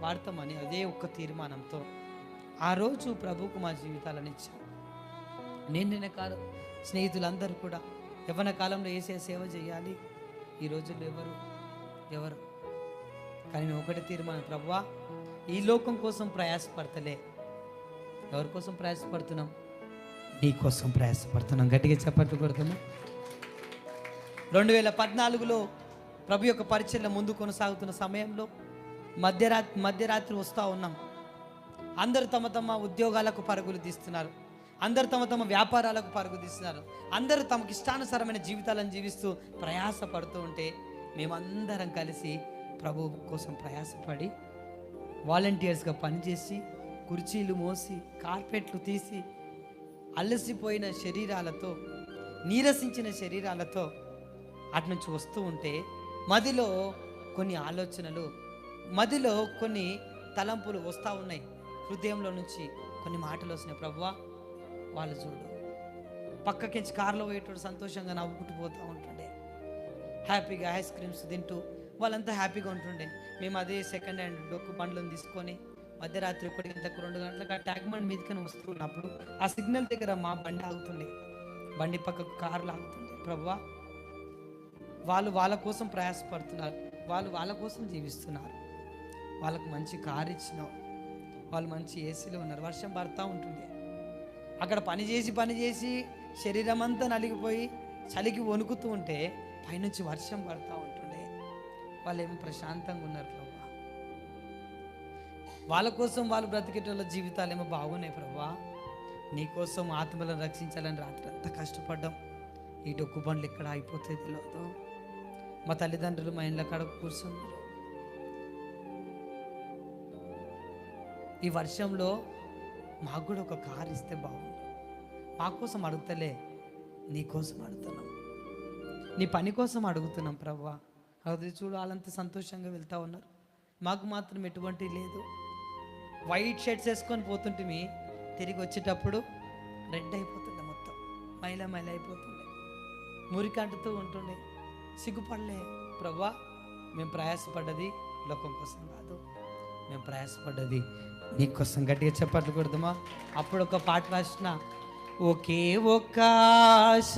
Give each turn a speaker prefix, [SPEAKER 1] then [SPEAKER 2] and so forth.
[SPEAKER 1] వాడతామని అదే ఒక్క తీర్మానంతో ఆ రోజు ప్రభుకు మా జీవితాలను ఇచ్చాం నేను నిన్న కాదు స్నేహితులందరూ కూడా యవన కాలంలో వేసే సేవ చేయాలి. ఈ రోజుల్లో ఎవరు? ఎవరు? కానీ నేను ఒకటి తీర్మానం ప్రభువా ఈ లోకం కోసం ప్రయాసపడతలే. ఎవరి కోసం ప్రయాసపడుతున్నాం? నీ కోసం ప్రయాసపడుతున్నాం. గట్టిగా చెప్పట్లు కొడుతున్నాం రెండు వేల పద్నాలుగులో ప్రభు యొక్క పరిచయం ముందు కొనసాగుతున్న సమయంలో మధ్యరాత్రి మధ్యరాత్రి వస్తూ ఉన్నాం. అందరు తమ తమ ఉద్యోగాలకు పరుగులు తీస్తున్నారు. అందరు తమ తమ వ్యాపారాలకు పరుగు తీస్తున్నారు. అందరూ తమకి ఇష్టానుసారమైన జీవితాలను జీవిస్తూ ప్రయాసపడుతూ ఉంటే మేమందరం కలిసి ప్రభు కోసం ప్రయాసపడి వాలంటీర్స్గా పనిచేసి కుర్చీలు మోసి కార్పెట్లు తీసి అలసిపోయిన శరీరాలతో నీరసించిన శరీరాలతో అటు నుంచి వస్తూ ఉంటే మదిలో కొన్ని ఆలోచనలు మదిలో కొన్ని తలంపులు వస్తూ ఉన్నాయి. హృదయంలో నుంచి కొన్ని మాటలు వస్తున్నాయి. ప్రభువా వాళ్ళు చూడు. పక్కకించి కారులో పోయేటోడు సంతోషంగా నవ్వుకుంటూ పోతూ ఉంటుండే. హ్యాపీగా ఐస్ క్రీమ్స్ తింటూ వాళ్ళంతా హ్యాపీగా ఉంటుండే. మేము అదే సెకండ్ హ్యాండ్ డొక్కు బండ్లను తీసుకొని మధ్యరాత్రి ఒకటి ఇంతకు రెండు గంటలకు ఆ ట్యాగ్ బండ్ మీదకని వస్తున్నప్పుడు ఆ సిగ్నల్ దగ్గర మా బండి ఆగుతుండే. బండి పక్కకు కార్లు ఆగుతుండే. ప్రభువా వాళ్ళు వాళ్ళ కోసం ప్రయాసపడుతున్నారు. వాళ్ళు వాళ్ళ కోసం జీవిస్తున్నారు. వాళ్ళకు మంచి కారు ఇచ్చినావు వాళ్ళు మంచి ఏసీలో ఉన్నారు. వర్షం పడతా ఉంటుంది. అక్కడ పని చేసి పని చేసి శరీరం అంతా నలిగిపోయి చలికి వణుకుతూ ఉంటే పైనుంచి వర్షం పడతా ఉంటుండే. వాళ్ళు ఏమో ప్రశాంతంగా ఉన్నారు ప్రభా. వాళ్ళ కోసం వాళ్ళు బ్రతికేటోళ్ళ జీవితాలు ఏమో బాగున్నాయి ప్రభా. నీ కోసం ఆత్మలను రక్షించాలని రాత్రి అంతా కష్టపడ్డాం. ఈ డొక్కు బండ్లు ఎక్కడ అయిపోతాయి తెలియదు మా తల్లిదండ్రులు మా ఇండ్ల కాడ కూర్చున్నారు. ఈ వర్షంలో మాకు కూడా ఒక కారు ఇస్తే బాగుండు. మా కోసం అడుగుతలే నీ కోసం అడుగుతున్నాం. నీ పని కోసం అడుగుతున్నాం ప్రవ్వా. అది చూడు వాళ్ళంతా సంతోషంగా వెళ్తా ఉన్నారు. మాకు మాత్రం ఎటువంటి లేదు. వైట్ షర్ట్స్ వేసుకొని పోతుంటే తిరిగి వచ్చేటప్పుడు రెడ్ అయిపోతుండే మొత్తం. మైల మైల అయిపోతుండే. మురికంటుతూ ఉంటుండే. సిగ్గుపడలే. ప్రవ్వా మేము ప్రయాసపడ్డది లోకం కోసం కాదు. మేము ప్రయాసపడ్డది నీకోసం గట్టిగా చెప్పట్లు కొడదామా? అప్పుడు ఒక పాట రాసిన ఒకే ఒక్క ఆశ